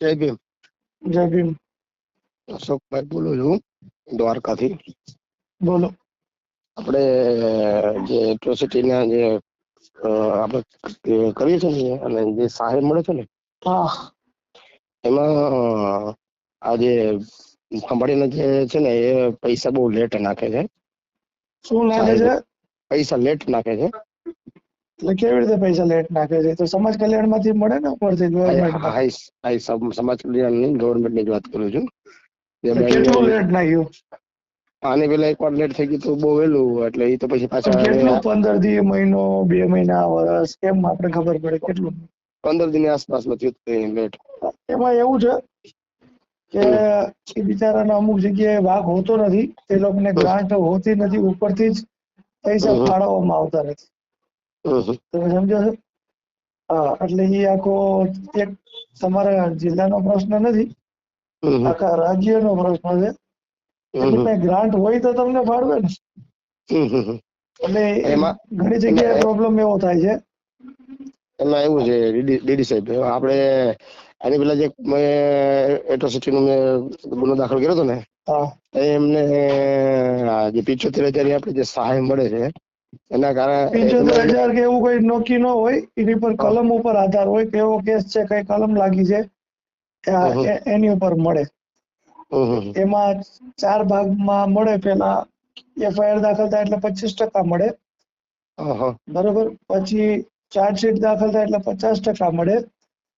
જય ભીમ. જય ભીમ. અશોકભાઈ બોલું છું દ્વારકાથી. બોલો. આપણે જે એટ્રોસિટીના જે આપણે કરીએ છીએ ને અને જે સહાય મળે છે ને એમાં આ જે કંપનીના જે છે ને એ પૈસા બહુ લેટ નાખે છે. શું નાખે છે? પૈસા લેટ નાખે છે. એટલે કેવી રીતે પૈસા લેટ નાખે છે? તો સમાજ કલ્યાણમાંથી મળે ને ઉપરથી ગવર્મેન્ટ સમાજ કલ્યાણ સમ- ગવર્મેન્ટની વાત કરું છું. કેટલું લેટ નાખ્યું? આને પેલા એકવાર લેટ થઈ ગયું તો બહુ વહેલું એટલે એ તો પછી પાછા કેટલું? પંદર દી મહિનો બે મહિના વર્ષ કેમ આપણે ખબર પડે કેટલું? પંદર દિનની ની થયું હતું લેટ એમાં એવું છે કે એ બિચારાને અમુક જગ્યાએ વાઘ હોતો નથી તે લોકોને ગ્રાન્ટ હોતી નથી ઉપરથી જ પૈસા ફાળવવામાં આવતા નથી. તમે સમજો છો? હા એટલે એ આખો એક તમારા જિલ્લાનો પ્રશ્ન નથી. આખા રાજ્યનો પ્રશ્ન છે. એટલે ગ્રાન્ટ હોય તો તમને ફાળવે ને. એટલે એમાં- ઘણી જગ્યાએ પ્રોબ્લેમ એવો થાય છે. એમાં એવું છે ડીડી સાહેબ આપણે આની પેલા જે મેં નું મેં ગુનો દાખલ કર્યો હતો ને એમને જે પિચોતેર હજાર આપણે જે સહાય મળે છે એના કારણે પંચોતેર હજાર કે એવું કોઈ નોકી ન હોય એની પર કલમ ઉપર આધાર હોય કે એવો કેસ છે કઈ કલમ લાગી છે એની ઉપર મળે. એમાં ચાર ભાગમાં મળે પેલા એફઆઈઆર દાખલ થાય એટલે પચીસ ટકા મળે. બરોબર? પછી ચાર્જશીટ દાખલ થાય એટલે પચાસ ટકા મળે.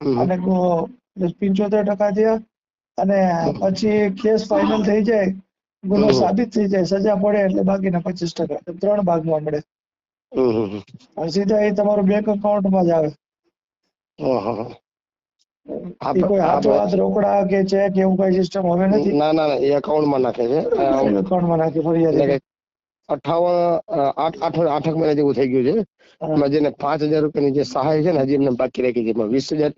અને પંચોતેર ટકા થયા. અને પછી કેસ ફાઇનલ થઈ જાય ગુનો સાબિત થઈ જાય સજા પડે એટલે બાકીના પચીસ ટકા ત્રણ ભાગમાં મળે. અને સીધા એ તમારું બેંક અકાઉન્ટમાં જ આવે. કોઈ હાથો હાથ રોકડા કે ચેક એવું કઈ સિસ્ટમ હવે નથી? ના ના એ અકાઉન્ટમાં નાખે છે. અકાઉન્ટમાં નાખી ફરિયાદ અઠાવન આઠ આઠ આઠક મહિના જેવું થઈ ગયું છે. એમાં જેને પાંચ હજાર રૂપિયાની જે સહાય છે ને હજી એમને બાકી રાખી છે. એમાં વીસ હજાર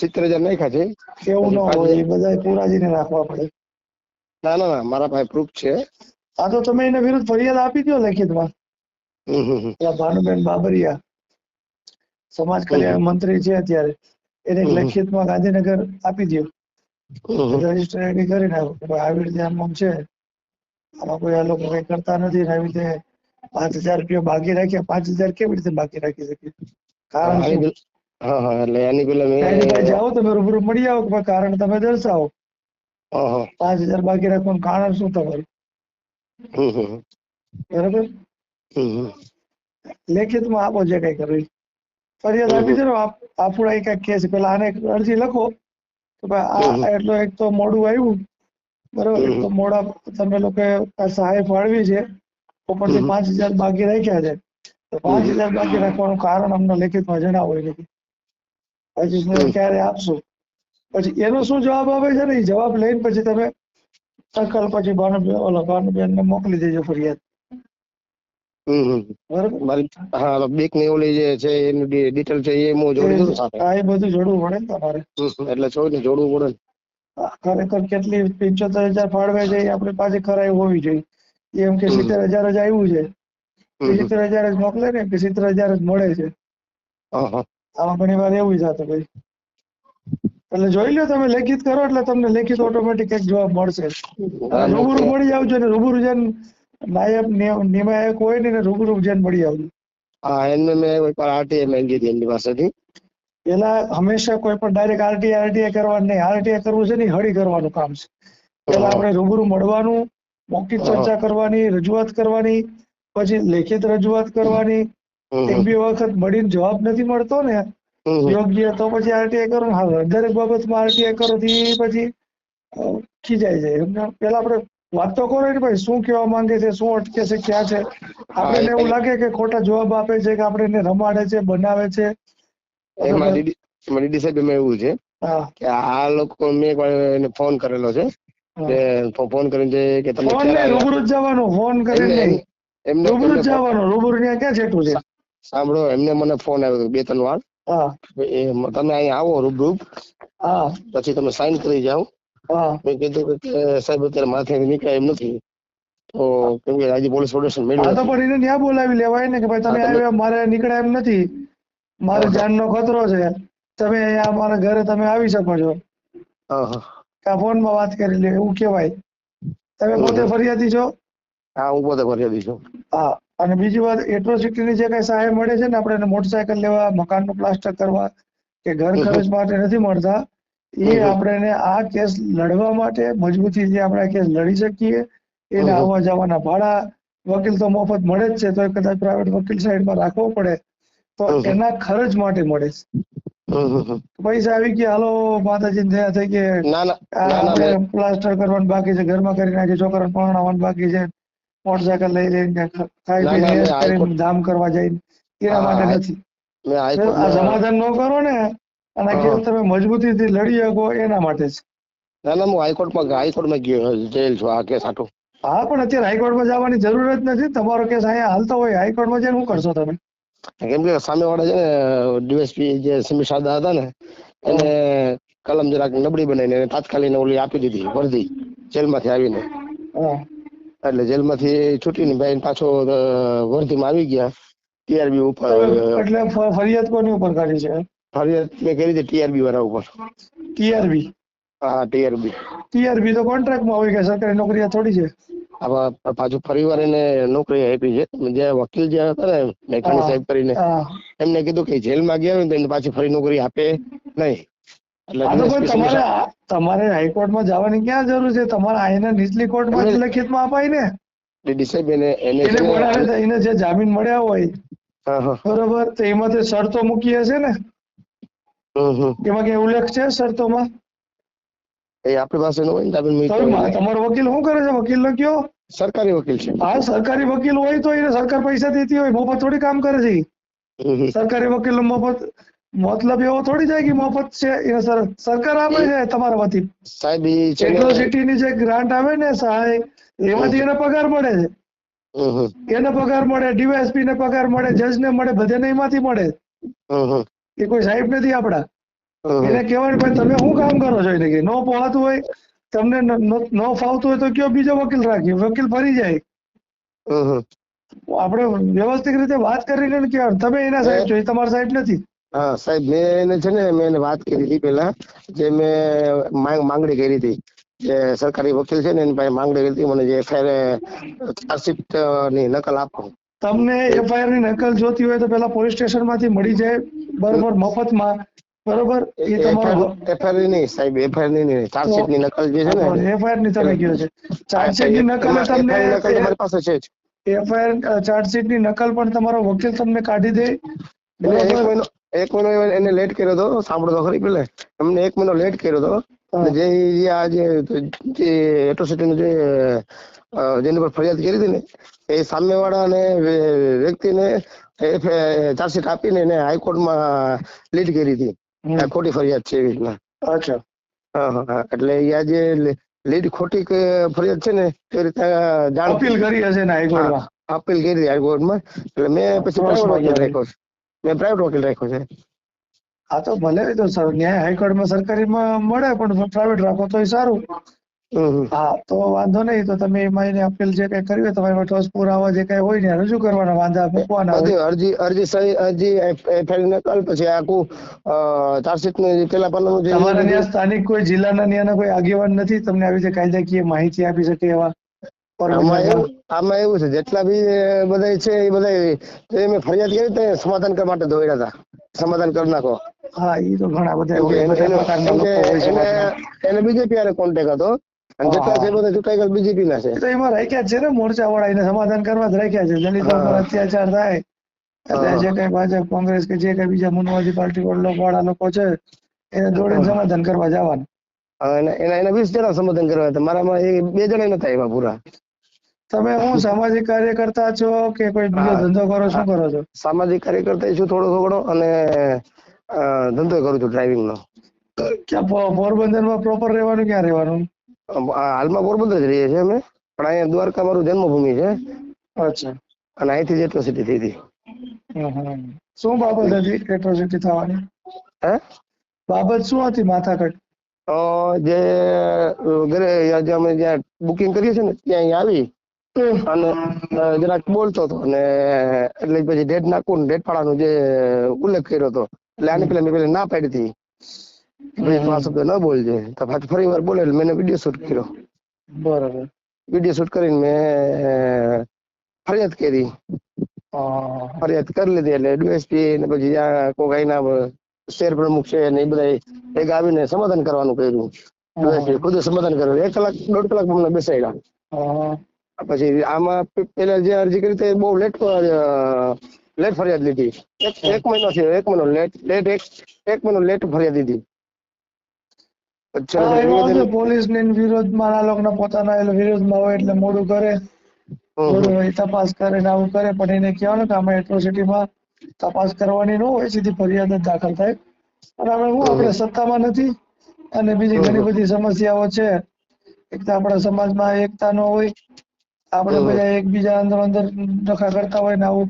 સિત્તેર હજાર નાખ્યા છે. એવું ન હોય એ બધા પૂરાજીને રાખવા પડે. ના ના ના મારા પાસે પ્રૂફ છે. આ તો તમે એના વિરુદ્ધ ફરિયાદ આપી દો લેખિતમાં. ભાનુબેન બાબરિયા સમાજ કલ્યાણ મંત્રી છે અત્યારે. એને. લેખિતમાં ગાંધીનગર આપી દો હમ, હમ. રજિસ્ટર આઈડી કરી નાખો આવી રીતે આમ છે. આમાં કોઈ આ લોકો કઈ કરતા નથી આવી રીતે પાંચ હજાર રૂપિયા બાકી રાખ્યા. પાંચ હજાર કેવી રીતે બાકી રાખી શકીએ? કારણ હા હા એટલે એની પેલા જાઓ તમે રૂબરૂ મળી આવો. કે કારણ તમે દર્શાવો. પાંચ હજાર બાકી રાખવાનું કારણ શું તમારું. બરાબર. લેખિતમાં આપો જે કઈ કરવી ફરિયાદ આપી દે ને આપ કે છે કેસ પેલા આને એક અરજી લખો. કે ભાઈ આ એટલો એક તો મોડું આવ્યું. બરાબર? એક તો મોડા તમે લોકો સહાય ફાળવી છે. ઉપરથી પાંચ હજાર બાકી રાખ્યા છે. તો પાંચ હજાર બાકી રાખવાનું કારણ અમને લેખિતમાં જણાવો કે પછી. ક્યારે આપશો? પછી એનો શું જવાબ આપે છે ને? એ જવાબ લઈને પછી તમે તકલ પછી ભાનુબેન ઓલા ભાનુબેન ને મોકલી દેજો ફરિયાદ. મારી હા બેકની ઓલી જે છે એની ડિટેલ છે એ હું જોડી દઉં હા એ બધું જોડવું પડે ને તમારે. એટલે છો ને જોડવું પડે ખરેખર કેટલી પંચોતેર હજાર ફાળવે છે એ આપણી પાસે ખરાઈ હોવી જોઈએ. એમ કે સિત્તેર હજાર જ આવ્યું છે. સિત્તેર હજાર જ મોકલે ને કે સિત્તેર હજાર જ મળે છે. આમાં ઘણી વાર એવું થતું ભાઈ એટલે જોઈ લો તમે લેખિત કરો એટલે તમને લેખિત ઓટોમેટિક એક જવાબ મળશે. રૂબરૂ મળી આવજો ને રૂબરૂ જેન નાયબ નિમાયક હોય ને રૂબરૂ જેન મળી આવજો. હા એમને મેં એકવાર આરટીએ માંગી હતી એમની પાસેથી. પેલા હંમેશા કોઈ પણ ડાયરેક્ટ આરટીએ આરટીએ કરવાનું નહીં. આરટીએ કરવું છે ને હળી કરવાનું કામ છે. પેલા આપણે રૂબરૂ મળવાનું મૌખિક ચર્ચા કરવાની રજૂઆત કરવાની પછી લેખિત રજૂઆત કરવાની. એક બે વખત મળીને જવાબ નથી મળતો ને. યોગ્ય તો પછી આરટીઆઈ કરો. ને હા દરેક બાબતમાં આરટીઆઈ કરો થી પછી ખીજાઈ જાય. એમને પેલા આપણે વાત તો કરો ને ભાઈ શું કહેવા માંગે છે શું અટકે છે ક્યાં છે? આપણને એવું લાગે કે ખોટા જવાબ આપે છે કે આપણે એને રમાડે છે બનાવે છે. એમાં ડીડી સાહેબ એમાં એવું છે કે આ લોકો મેં એને ફોન કરેલો છે કે ફોન કરીને કે તમે ફોન ને રૂબરૂ જ જવાનું ફોન કરીને એમને- રૂબરૂ જ એમને રૂબરૂ ત્યાં ક્યાં છેટું છે? સાંભળો એમને મને ફોન આવ્યો બે ત્રણ વાર. હા. એ તમે અહીંયા આવો રૂબરૂ હા. પછી તમે સાઈન કરી જાઓ. હા. મેં કીધું કે સાહેબ અત્યારે માથે નીકળે એમ નથી. તો કેમ કે આજે પોલીસ પ્રોટેક્શન હા તો પણ એને ત્યાં બોલાવી લેવાય ને કે ભાઈ તમે આવ્યા મારે નીકળે એમ નથી. મારે. જાનનો ખતરો છે. તમે અહીંયા અમારા ઘરે તમે આવી શકો છો. હા કે ફોનમાં વાત કરી લે એવું કહેવાય. તમે પોતે ફરિયાદી છો? હા હું પોતે ફરિયાદી છું. હા. અને બીજી વાત એટ્રોસિટીની જે કઈ સહાય મળે છે ને આપણે એને મોટરસાયકલ લેવા મકાનનું પ્લાસ્ટર કરવા કે ઘર ખર્ચ માટે નથી મળતા એ આપણે આ કેસ લડવા માટે મજબૂતીથી આપણે આ કેસ લડી શકીએ એને આવવા જવાના ભાડા વકીલ તો મફત મળે જ છે તો કદાચ પ્રાઇવેટ વકીલ સાઈડમાં રાખવો પડે તો એના ખર્ચ માટે મળે છે. પૈસા આવી ગયા હાલો માતાજી થયા થઈ કે પ્લાસ્ટર કરવાનું બાકી છે ઘરમાં કરી નાખી છોકરાને પરણાવવાનું બાકી છે. મોટરસાયકલ લઈ લઈને ખાઈ પીને મેં હાઈકોર્ટ- ધામ કરવા જઈને એના માટે નથી. આ સમાધાન ન કરો ને અને. કેસ તમે મજબૂતીથી લડી શકો એના માટે છે ના ના હું હાઈકોર્ટમાં હાઈકોર્ટમાં ગયો જેલ છું આ કેસ આટો. હા પણ અત્યારે હાઈકોર્ટમાં જવાની જરૂર જ નથી. તમારો કેસ અહીંયા હાલતો હોય હાઈકોર્ટમાં જઈને શું કરશો તમે? કેમ કે સામે વાળા છે ને ડીએસપી જે સમીર સાદા હતા ને એને કલમ જરાક નબળી બનાવીને તાત્કાલિક ઓલી આપી દીધી વર્દી જેલમાંથી આવીને. એટલે જેલમાંથી છૂટીને ભાઈ પાછો વર્ધીમાં આવી ગયા. ટીઆરબી ઉપર એટલે ફરિયાદ કોની ઉપર કાઢી છે? ફરિયાદ મેં કરી હતી ટીઆરબી વાળા ઉપર. ટીઆરબી હા ટીઆરબી ટીઆરબી તો કોન્ટ્રાક્ટમાં હોય કે સરકારી નોકરી થોડી છે? પાછું ફરીવાર એને નોકરી આપી છે. જે વકીલ જે હતા ને મેઘાણી સાહેબ કરીને એમને કીધું કે જેલમાં ગયા હોય ને તો એને પાછી ફરી નોકરી આપે નહીં. તમારે તમારે હાઈકોર્ટમાં જવાની ક્યાં જરૂર છે? તમારે આઈના નીચલી કોર્ટમાં લેખિતમાં અપાય ને એને જે જામીન મળ્યા હોય બરોબર? તો એમાં તે શરતો મૂકી હશે ને? એમાં કઈ ઉલ્લેખ છે શરતોમાં? એ આપણી પાસે નો હોય. તમારો વકીલ શું કરે છે? વકીલ નો કયો? સરકારી વકીલ છે. હા સરકારી વકીલ હોય તો એને સરકાર પૈસા દેતી હોય મફત થોડી કામ કરે છે. સરકારી વકીલ મફત મતલબ એવો થોડી જાય કે મફત છે? એ સર- સરકાર આપે છે તમારા વતી. સાહેબ છે ની જે ગ્રાન્ટ આવે ને સહાય એમાંથી એને પગાર મળે છે. એને પગાર મળે ડીવાયએસપી ને પગાર મળે જજ ને મળે બધાને એમાંથી મળે. એ કોઈ સાહેબ નથી આપડા. એને કહેવાય ભાઈ તમે શું કામ કરો છો? એને કે ન પહોંચતું હોય તમને ન ફાવતું હોય તો કયો બીજો વકીલ રાખીએ વકીલ ફરી જાય. આપણે વ્યવસ્થિત રીતે વાત કરીને કે તમે એના સાહેબ છો એ તમારા સાહેબ નથી. હા સાહેબ મેં એને છે ને મેં એને વાત કરી હતી પેલા જે મેં માંગ- માંગણી કરી હતી. જે સરકારી વકીલ છે ને એની પાસે માંગણી કરી હતી મને જે એફઆઈઆર ચાર્જશીટની નકલ આપો. તમને એફઆઈઆરની નકલ જોતી હોય તો પેલા પોલીસ સ્ટેશનમાંથી મળી જાય બરોબર મફતમાં બરોબર? એ તમારો એફઆઈઆરની સાહેબ એફઆઈઆર નહીં ચાર્જશીટની નકલ જે છે ને એફઆઈઆરની તમે કહો છે. ચાર્જશીટની નકલ એમાં ની નકલ તમને તમારી પાસે છે જ. એફઆઈઆર ચાર્જશીટની નકલ પણ તમારો વકીલ તમને કાઢી દે. એક મહિનો એને લેટ કર્યો હતો સાંભળો તો ખરી પેલે. એમને એક મહિનો લેટ કર્યો હતો. જે જે આ જે જે atrocity નું જે જેની પર ફરિયાદ કરી હતી ને એ સામેવાળાને ને વ્યક્તિને ચાર્જશીટ આપીને એને હાઈકોર્ટમાં લીડ કરી હતી. ખોટી ફરિયાદ છે એવી રીતના. અચ્છા. હા હા એટલે એ આ જે લીડ ખોટી ફરિયાદ છે ને એ રીતે જાણ અપીલ કરી હશે ને હાઈકોર્ટમાં અપીલ કરી હતી હાઈકોર્ટમાં એટલે મેં પછી પ્રશ્ન છે. મેં પ્રાઇવેટ વકીલ રાખ્યો છે. હા તો ભલે તો સર- ન્યાય હાઈકોર્ટમાં સરકારીમાં મળે પણ પ્રાઇવેટ રાખો તો સારું. હા તો વાંધો નહીં તો તમે એમાં એને અપીલ જે કઈ કરવી હોય તમારી પાસે ઠોસ પુરાવા જે કઈ હોય ને રજૂ કરવાના વાંધા મૂકવાના બધી અરજી અરજી સહી અરજી એફઆઈઆર નકલ પછી આખું ચાર્જશીટનું પેલા પાનાનું જે તમારે ત્યાં સ્થાનિક કોઈ જિલ્લાના ત્યાંના કોઈ આગેવાન નથી તમને આવી રીતે કાયદાકીય માહિતી આપી શકે એવા? આમાં એવું આમાં એવું છે જેટલા બી બધા છે એ બધા મેં ફરિયાદ કરી તો સમાધાન કરવા માટે દોડ્યા હતા. સમાધાન કરી નાખો. હા એ તો ઘણા બધા એને- બીજેપી હારે કોન્ટેક્ટ હતો. અને જેટલા છે બધા ચૂંટાઈ ગયા બીજેપી ના છે તો એમાં રાખ્યા છે ને મોરચા વાળા એને સમાધાન કરવા જ રાખ્યા છે. દલિત પર અત્યાચાર થાય એટલે જે કઈ ભાજપ કોંગ્રેસ કે જે કઈ બીજા મનવાદી પાર્ટી વાળા લોકો છે એને દોડીને સમાધાન કરવા જવાનું. એના એના એના વીસ જણા સમાધાન કરવા હતા. મારામાં એ બે જણા નતા આવ્યા પૂરા. તમે હું સામાજિક કાર્યકર્તા છો કે કોઈ બીજો ધંધો કરો શું કરો છો? સામાજિક કાર્યકર્તા છું થોડો થોડો અને ધંધો કરું છું ડ્રાઇવિંગ નો ક્યાં પોરબંદરમાં પ્રોપર રહેવાનું ક્યાં રહેવાનું? હાલમાં પોરબંદર જ રહીએ છીએ અમે પણ અહીંયા દ્વારકા મારું જન્મભૂમિ છે. અચ્છા. અને અહીંથી જ એટ્રોસિટી થઈ હતી. શું બાબત હતી એટ્રોસિટી થવાની? હે? બાબત શું હતી માથાકટ? જે ઘરે જે અમે જ્યાં બુકિંગ કરીએ છીએ ને ત્યાં અહીં આવી. અને જરાક બોલતો હતો અને એટલે પછી ડેટ નાખું ડેટ પાડાનો જે ઉલ્લેખ કર્યો હતો એટલે આની પેલા મેં પેલા ના પાડી હતી. આ શબ્દ ન બોલજે. તો પાછું ફરી વાર બોલે એટલે મેં વીડિયો શૂટ કર્યો. બરાબર. વીડિયો શૂટ કરીને મેં ફરિયાદ કરી. ફરિયાદ કરી લીધી એટલે ડીએસપી ને પછી જ્યાં કોઈ અહીંના શહેર પ્રમુખ છે ને એ બધા ભેગા આવીને સમાધાન કરવાનું કર્યું. ડીએસપી ખુદ સમાધાન કર્યું. એક કલાક દોઢ કલાક અમને બેસાડ્યા. પછી આમાં પેલા જે અરજી કરી તે બહુ લેટ લેટ ફરિયાદ લીધી. એક એક મહિનો થયો એક મહિનો લેટ લેટ એક એક મહિનો લેટ ફરિયાદ દીધી પોલીસ ને વિરોધમાં આ લોકો પોતાના વિરોધમાં હોય એટલે મોડું કરે. તપાસ કરે ને આવું કરે પણ એને કહેવાનું કે આમાં એટ્રોસિટીમાં તપાસ કરવાની ન હોય સીધી ફરિયાદ જ દાખલ થાય. અને આપણે શું આપણે સત્તામાં નથી અને બીજી ઘણી બધી સમસ્યાઓ છે. એક તો આપણા સમાજમાં એકતા ન હોય આપણે બધા એકબીજા અંદર અંદર ડખા કરતા હોય ને આવું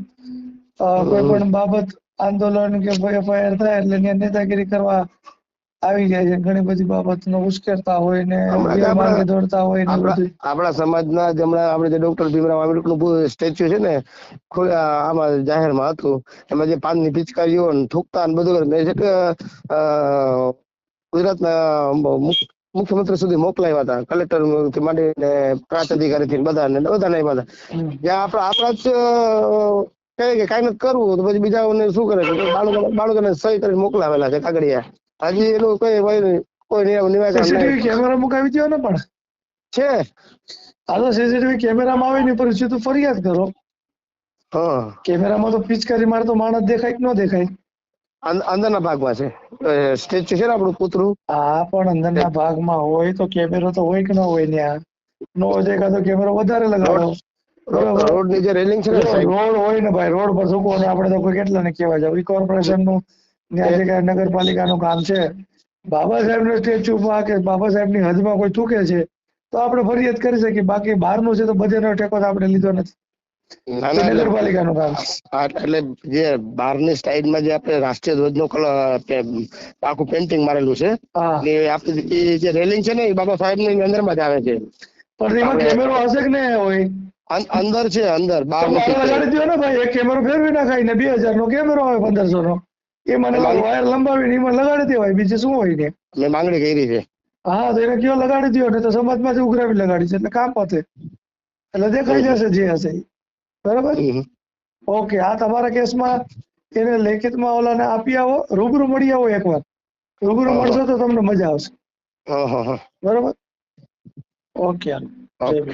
કોઈ પણ બાબત આંદોલન કે એફઆઈઆર થાય એટલે એની નેતાગીરી કરવા આવી જાય છે. ઘણી બધી બાબતનો ઉશ્કેરતા હોય ને ગેરમાર્ગે આપણા- દોડતા હોય ને આપણા બધું. આપણા સમાજના હમણાં આપણે જે ડોક્ટર ભીમરાવ આંબેડકરનું સ્ટેચ્યુ છે ને આમાં જાહેરમાં હતું. એમાં જે પાનની પિચકારીઓ ને થૂકતા ને બધું. મેં છે કે ગુજરાતના મુખ્યમંત્રી સુધી મોકલાવ્યા હતા. કલેક્ટરથી માંડીને પ્રાંત અધિકારી થી બધાને બધાને આવ્યા હતા. જ્યાં આપણા આપણા જ કહે કે કાંઈ નથી કરવું તો પછી બીજાઓને શું કરે છે? બાળકોને સહી કરીને મોકલાવેલા છે કાગડિયા હજી એનું કઈ ભાઈ કોઈ નિરાકરણ કેમેરા મુકાવી દો ને પણ. છે. આ તો સીસીટીવી કેમેરામાં આવે ને પછી સીધું ફરિયાદ કરો. હા. કેમેરામાં તો પિચકારી મારતો માણસ દેખાય કે ન દેખાય? અંદરના ભાગમાં છે. સ્ટેચ્યુ છે ને આપણું કૂતરું? આ પણ અંદરના ભાગમાં હોય તો કેમેરો તો હોય કે ન હોય ત્યાં? નો હોય તો કેમેરો વધારે લગાડો. રોડની જે રેલિંગ છે ને રોડ હોય ને ભાઈ રોડ પર શું ને આપણે તો કોઈ કેટલા ને કેવા જાવ કોર્પોરેશનનું જે કાંઈ નગરપાલિકાનું કામ છે. બાબા સાહેબનું સ્ટેચ્યુ માં કે બાબા સાહેબની હદમાં કોઈ ચૂકે છે તો આપણે ફરિયાદ કરી શકીએ. બાકી બહારનું છે તો બધેનો ટેકો આપણે લીધો નથી. ના ના એટલે- નગરપાલિકાનું કામ. એટલે જે બહારની સ્ટાઇલમાં જે આપણે રાષ્ટ્રીય ધ્વજનું કલર આખું પેન્ટિંગ મારેલું છે એ આપણી જે રેલિંગ છે ને એ બાબા સાહેબની અંદરમાં જ આવે છે. પણ એમાં કેમેરો હશે કે નહીં હોય? અંદર છે અંદર બાર દો ને ભાઈ એક કેમેરો ફેરવી નાખાય ને બે હજાર નો કેમેરો આવે પંદરસો નો એ મને વાયર લંબાવીને એમાં લગાડી દેવાય બીજું શું હોય ને? મેં માંગણી કરી છે. હા તો એને કયો લગાડી દો ને તો સમાજમાંથી ઉઘરાવી લગાડી છે એટલે કામ પતે. એટલે દેખાઈ જશે જે હશે. બરાબર? ઓકે આ તમારા કેસમાં એને લેખિતમાં ઓલાને આપી આવો રૂબરૂ મળી આવો એકવાર. રૂબરૂ. મળશો તો તમને મજા આવશે. હા હા બરાબર? ઓકે. ઓકે.